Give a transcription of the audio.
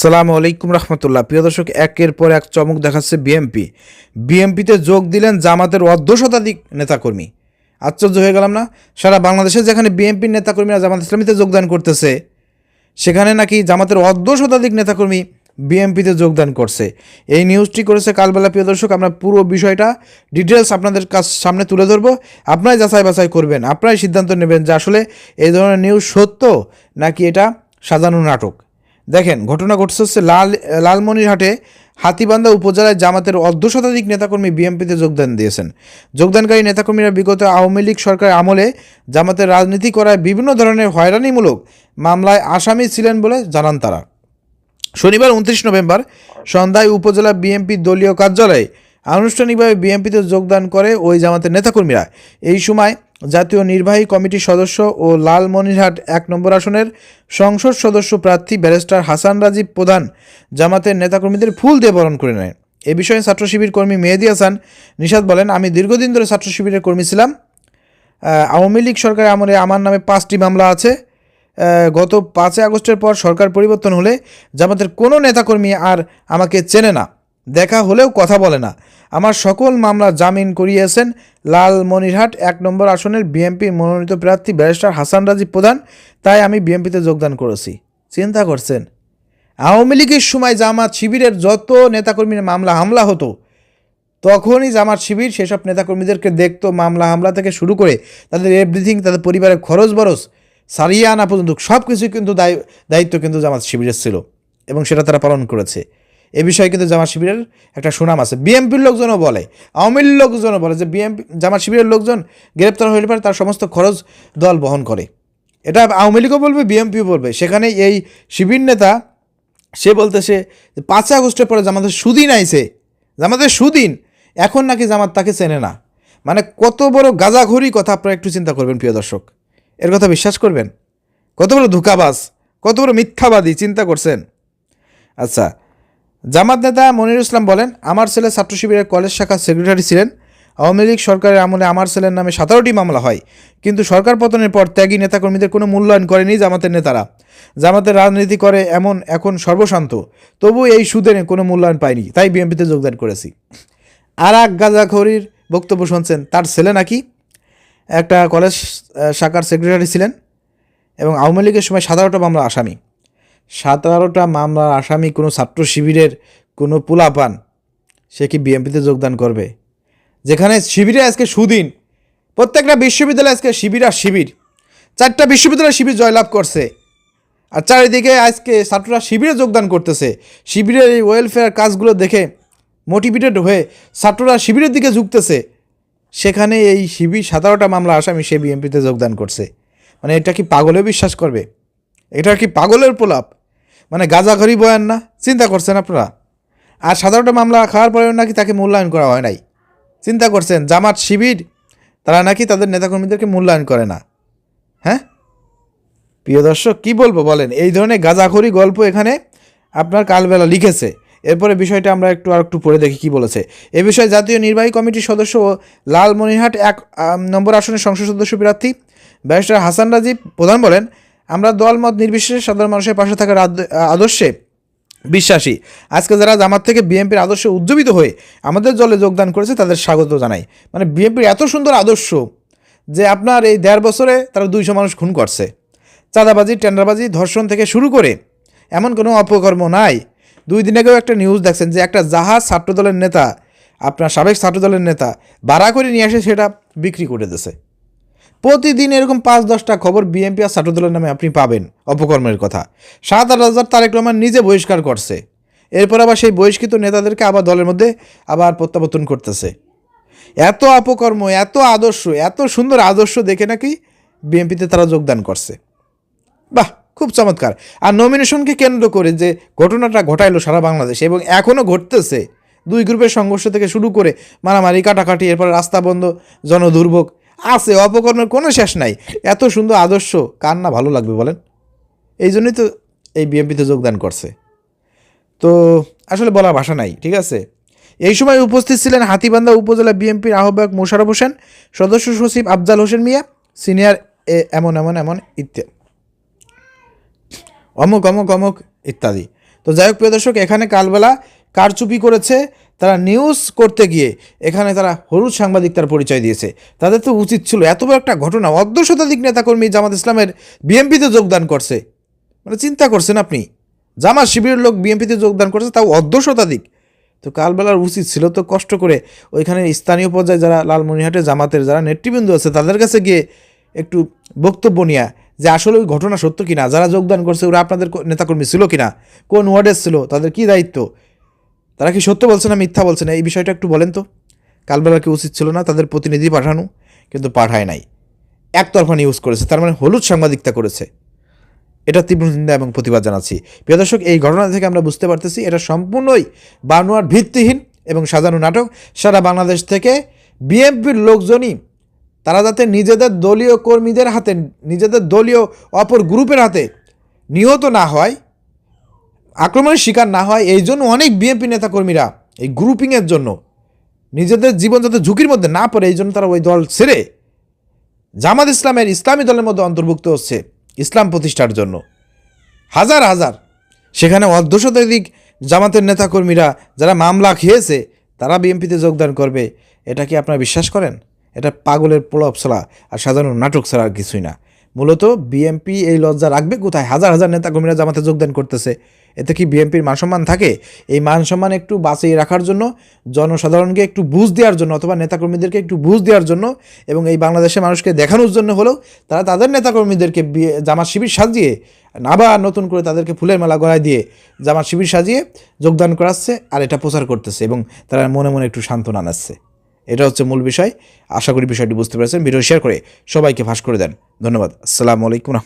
সালামু আলাইকুম রহমতুল্লাহ। প্রিয় দর্শক, একের পর এক চমক দেখাচ্ছে বিএমপি বিএমপিতে যোগ দিলেন জামাতের অর্ধ শতাধিক নেতাকর্মী। আশ্চর্য হয়ে গেলাম না? সারা বাংলাদেশে যেখানে বিএনপির নেতাকর্মীরা জামাত ইসলামীতে যোগদান করতেছে, সেখানে নাকি জামাতের অর্ধ শতাধিক নেতাকর্মী বিএমপিতে যোগদান করছে। এই নিউজটি করেছে কালবেলা, প্রিয় দর্শক, আমরা পুরো বিষয়টা ডিটেলস আপনাদের কাছ, সামনে তুলে ধরবো। আপনারাই যাচাই বাছাই করবেন, আপনারাই সিদ্ধান্ত নেবেন যে আসলে এই ধরনের নিউজ সত্য নাকি এটা সাজানো নাটক। দেখেন, ঘটনা ঘটছে হচ্ছে লাল, লালমনিরহাটে হাতিবান্ধা উপজেলায় জামাতের অর্ধ শতাধিক নেতাকর্মী বিএনপিতে যোগদান দিয়েছেন। যোগদানকারী নেতাকর্মীরা বিগত আওয়ামী লীগ সরকার আমলে জামাতের রাজনীতি করায় বিভিন্ন ধরনের হয়রানিমূলক মামলায় আসামি ছিলেন বলে জানান তারা। শনিবার উনত্রিশ নভেম্বর সন্ধ্যায় উপজেলা বিএনপি দলীয় কার্যালয়ে আনুষ্ঠানিকভাবে বিএনপিতে যোগদান করে ওই জামাতের নেতাকর্মীরা। এই সময় জাতীয় নির্বাহী কমিটির সদস্য ও লালমনিরহাট এক নম্বর আসনের সংসদ সদস্য প্রার্থী ব্যারিস্টার হাসান রাজীব প্রধান জামাতের নেতাকর্মীদের ফুল দিয়ে বরণ করে নেয়। এ বিষয়ে ছাত্র শিবির কর্মী মেহেদি হাসান নিষাদ বলেন, আমি দীর্ঘদিন ধরে ছাত্র শিবিরের কর্মী ছিলাম। আওয়ামী লীগ সরকারের আমলে আমার নামে পাঁচটি মামলা আছে। গত পাঁচই আগস্টের পর সরকার পরিবর্তন হলে জামাতের কোনো নেতাকর্মী আর আমাকে চেনে না। দেখা হলেও কথা বলে না। আমার সকল মামলা জামিন করিয়েছেন লালমনিরহাট এক নম্বর আসনের বিএনপির মনোনীত প্রার্থী ব্যারিস্টার হাসান রাজীব প্রধান। তাই আমি বিএনপিতে যোগদান করেছি। চিন্তা করছেন? আওয়ামী লীগের সময় জামাত শিবিরের যত নেতাকর্মীর মামলা হামলা হতো, তখনই জামাত শিবির সেসব নেতাকর্মীদেরকে দেখতো মামলা হামলা থেকে শুরু করে তাদের এভরিথিং তাদের পরিবারের খরচ বরচ সারিয়ে আনা পর্যন্ত সব কিছুই কিন্তু দায়- দায়িত্ব কিন্তু জামাত শিবিরের ছিল এবং সেটা তারা পালন করেছে। এ বিষয়ে কিন্তু জামাত শিবিরের একটা সুনাম আছে। বিএমপির লোকজনও বলে, আওয়ামী লোকজনও বলে যে বিএনপি জামাত শিবিরের লোকজন গ্রেপ্তার হইলে পারে তার সমস্ত খরচ দল বহন করে। এটা আওয়ামী লীগও বলবে, বিএমপিও বলবে। সেখানে এই শিবির নেতা, সে বলতেছে যে পাঁচই আগস্টের পরে জামাতের সুদিন আইছে। জামাতের সুদিন, এখন নাকি জামাত তাকে চেনে না। মানে কত বড় গাজাঘড়ি কথা আপনারা একটু চিন্তা করবেন, প্রিয় দর্শক। এর কথা বিশ্বাস করবেন? কত বড় ধোকাবাজ, কত বড় মিথ্যাবাদী, চিন্তা করছেন? আচ্ছা জামাত নেতা মনিরুল ইসলাম বলেন, আমার ছেলে ছাত্র শিবিরের কলেজ শাখার সেক্রেটারি ছিলেন। আওয়ামী লীগ সরকারের আমলে আমার ছেলের নামে সতেরোটি মামলা হয়। কিন্তু সরকার পতনের পর ত্যাগী নেতাকর্মীদের কোনো মূল্যায়ন করেনি জামাতের নেতারা। জামাতের রাজনীতি করে এমন এখন সর্বশান্ত। তবু এই সুদের কোনো মূল্যায়ন পায়নি তাই বিএনপিতে যোগদান করেছি। আর এক গাজাখড়ির বক্তব্য শুনছেন, তার ছেলে নাকি? একটা কলেজ শাখার সেক্রেটারি ছিলেন এবং আওয়ামী লীগের সময় সতেরোটা মামলা আসামি। সতেরোটা মামলার আসামি কোনো ছাত্র শিবিরের কোনো পুলাপান, সে কি বিএনপিতে যোগদান করবে? যেখানে শিবিরে আজকে সুদিন, প্রত্যেকটা বিশ্ববিদ্যালয়ে আজকে শিবির আর শিবির। চারটা বিশ্ববিদ্যালয় শিবির জয়লাভ করছে। আর চারিদিকে আজকে ছাত্ররা শিবিরে যোগদান করতেছে। শিবিরের এই ওয়েলফেয়ার কাজগুলো দেখে মোটিভেটেড হয়ে ছাত্ররা শিবিরের দিকে ঝুঁকতেছে। সেখানে এই শিবির সতেরোটা মামলা আসামি সে বিএনপিতে যোগদান করছে। মানে এটা কি পাগলে বিশ্বাস করবে? এটা কি পাগলের প্রলাপ? মানে গাজাঘরি বয়ান না, চিন্তা করছেন আপনারা? আর সাধারণত মামলা খাওয়ার পরেও নাকি তাকে মূল্যায়ন করা হয় নাই। চিন্তা করছেন, জামাত শিবির, তারা নাকি তাদের নেতাকর্মীদেরকে মূল্যায়ন করে না। হ্যাঁ? প্রিয় দর্শক, কী বলব বলেন, এই ধরনের গাঁজাখড়ি গল্প এখানে আপনার কালবেলা লিখেছে। এরপরে বিষয়টা আমরা একটু আর একটু পড়ে দেখি কি বলেছে। এ বিষয়ে জাতীয় নির্বাহী কমিটির সদস্য লালমনিরহাট এক নম্বর আসনের সংসদ সদস্য প্রার্থী ব্যারিস্টার হাসান রাজীব প্রধান বলেন আমরা দলমত নির্বিশেষে সাধারণ মানুষের পাশে থাকার আদ- আদর্শে বিশ্বাসী। আজকে যারা জামাত থেকে বিএনপির আদর্শে উজ্জীবিত হয়ে আমাদের দলে যোগদান করেছে, তাদের স্বাগত জানাই। মানে বিএনপির এত সুন্দর আদর্শ যে আপনার এই দেড় বছরে তারা দুইশো মানুষ খুন করছে। চাঁদাবাজি, টেন্ডারবাজি, ধর্ষণ থেকে শুরু করে এমন কোনো অপকর্ম নাই। দুই দিন আগেও একটা নিউজ দেখছেন যে একটা জাহাজ ছাত্রদলের নেতা, আপনার সাবেক ছাত্রদলের নেতা, ভাড়া করে নিয়ে আসে সেটা বিক্রি করে দিয়েছে। প্রতিদিন এরকম পাঁচ, দশটা খবর বিএনপি আর ছাত্রদলের নামে আপনি পাবেন অপকর্মের কথা। সাত, আট হাজার তারেক রহমান নিজে বহিষ্কার করছে। এরপর আবার সেই বহিষ্কৃত নেতাদেরকে আবার দলের মধ্যে আবার প্রত্যাবর্তন করতেছে। এত অপকর্ম, এত আদর্শ, এত সুন্দর আদর্শ দেখে নাকি বিএনপিতে তারা যোগদান করছে। বাহ, খুব চমৎকার। আর নমিনেশনকে কেন্দ্র করে যে ঘটনাটা ঘটাইলো সারা বাংলাদেশে এবং এখনও ঘটতেছে, দুই গ্রুপের সংঘর্ষ থেকে শুরু করে মারামারি, কাটাকাটি, এরপর রাস্তা বন্ধ, জনদুর্ভোগ আছে, অপকর্মের কোনো শেষ নাই। এত সুন্দর আদর্শ, কার না ভালো লাগবে বলেন? এই জন্যই তো এই বিএমপিতে যোগদান করছে। তো আসলে বলার ভাষা নাই, ঠিক আছে? এই সময় উপস্থিত ছিলেন হাতিবান্ধা উপজেলা বিএনপির আহ্বায়ক মোশারফ হোসেন, সদস্য সচিব আফজাল হোসেন মিয়া, সিনিয়র এমন এমন এমন ইত্যাদি অমুক অমুক অমুক ইত্যাদি। তো যাই হোক, প্রিয় দর্শক, এখানে কালবেলা কারচুপি করেছে তারা নিউজ করতে গিয়ে এখানে তারা হলুদ সাংবাদিক তার পরিচয় দিয়েছে। তাদের তো উচিত ছিল এত বড় একটা ঘটনা অর্ধ শতাধিক নেতাকর্মী জামাত ইসলামের বিএমপিতে যোগদান করছে। মানে চিন্তা করছেন আপনি? জামাত শিবিরের লোক বিএমপিতে যোগদান করছে, তাও অর্ধ শতাধিক তো কালবেলার উচিত ছিল তো কষ্ট করে ওইখানে স্থানীয় পর্যায়ে যারা লালমনিহাটে জামাতের যারা নেতৃবৃন্দ আছে, তাদের কাছে গিয়ে একটু বক্তব্য নিয়ে যে আসলে ওই ঘটনা সত্য কিনা, যারা যোগদান করছে ওরা আপনাদের নেতাকর্মী ছিল কিনা, কোন ওয়ার্ডের ছিল, তাদের কি দায়িত্ব? তারা কি সত্য বলছে না মিথ্যা বলছে না? এই বিষয়টা একটু বলেন তো। কালবেলা কি উচিত ছিল না তাদের প্রতিনিধি পাঠানো? কিন্তু পাঠায় নাই। একতরফা নিউজ করেছে, তার মানে হলুদ সাংবাদিকতা করেছে। এটা তীব্র নিন্দা এবং প্রতিবাদ জানাচ্ছি। প্রিয় দর্শক, এই ঘটনা থেকে আমরা বুঝতে পারতেছি, এটা সম্পূর্ণই বানোয়ার ভিত্তিহীন এবং সাজানো নাটক। সারা বাংলাদেশ থেকে বিএনপির লোকজনই তারা যাতে নিজেদের দলীয় কর্মীদের হাতে, নিজেদের দলীয় অপর গ্রুপের হাতে নিহত না হয় আক্রমণের শিকার না হয়, এই জন্য অনেক বিএনপি নেতাকর্মীরা এই গ্রুপিংয়ের জন্য নিজেদের জীবন যাতে ঝুঁকির মধ্যে না পড়ে, এই জন্য তারা ওই দল ছেড়ে জামাত ইসলামের ইসলামী দলের মধ্যে অন্তর্ভুক্ত হচ্ছে ইসলাম প্রতিষ্ঠার জন্য। হাজার হাজার, সেখানে অর্ধশতাধিক জামাতের নেতাকর্মীরা যারা মামলা খেয়েছে, তারা বিএনপিতে যোগদান করবে। এটা কি আপনারা বিশ্বাস করেন? এটা পাগলের প্রলাপ ছাড়া আর সাধারণ নাটক ছাড়া আর কিছুই না। মূলত বিএনপি এই লজ্জা রাখবে কোথায়? হাজার হাজার নেতাকর্মীরা জামাতে যোগদান করতেছে। এতে কি বিএনপির মান সম্মান থাকে? এই মান সম্মান একটু বাঁচিয়ে রাখার জন্য, জনসাধারণকে একটু বুঝ দেওয়ার জন্য অথবা নেতাকর্মীদেরকে একটু বুঝ দেওয়ার জন্য এবং এই বাংলাদেশের মানুষকে দেখানোর জন্য হলেও তারা তাদের নেতাকর্মীদেরকে জামাত শিবির সাজিয়ে আবার নতুন করে তাদেরকে ফুলের মালা গড়ায় দিয়ে জামাত শিবির সাজিয়ে যোগদান করাচ্ছে আর এটা প্রচার করতেছে এবং তারা মনে মনে একটু সান্ত্বনা আনাচ্ছে এটা হচ্ছে মূল বিষয়। আশা করি বিষয়টি বুঝতে পেরেছেন। ভিডিও শেয়ার করে সবাইকে ফাঁস করে দেন। ধন্যবাদ। আসসালামু আলাইকুম।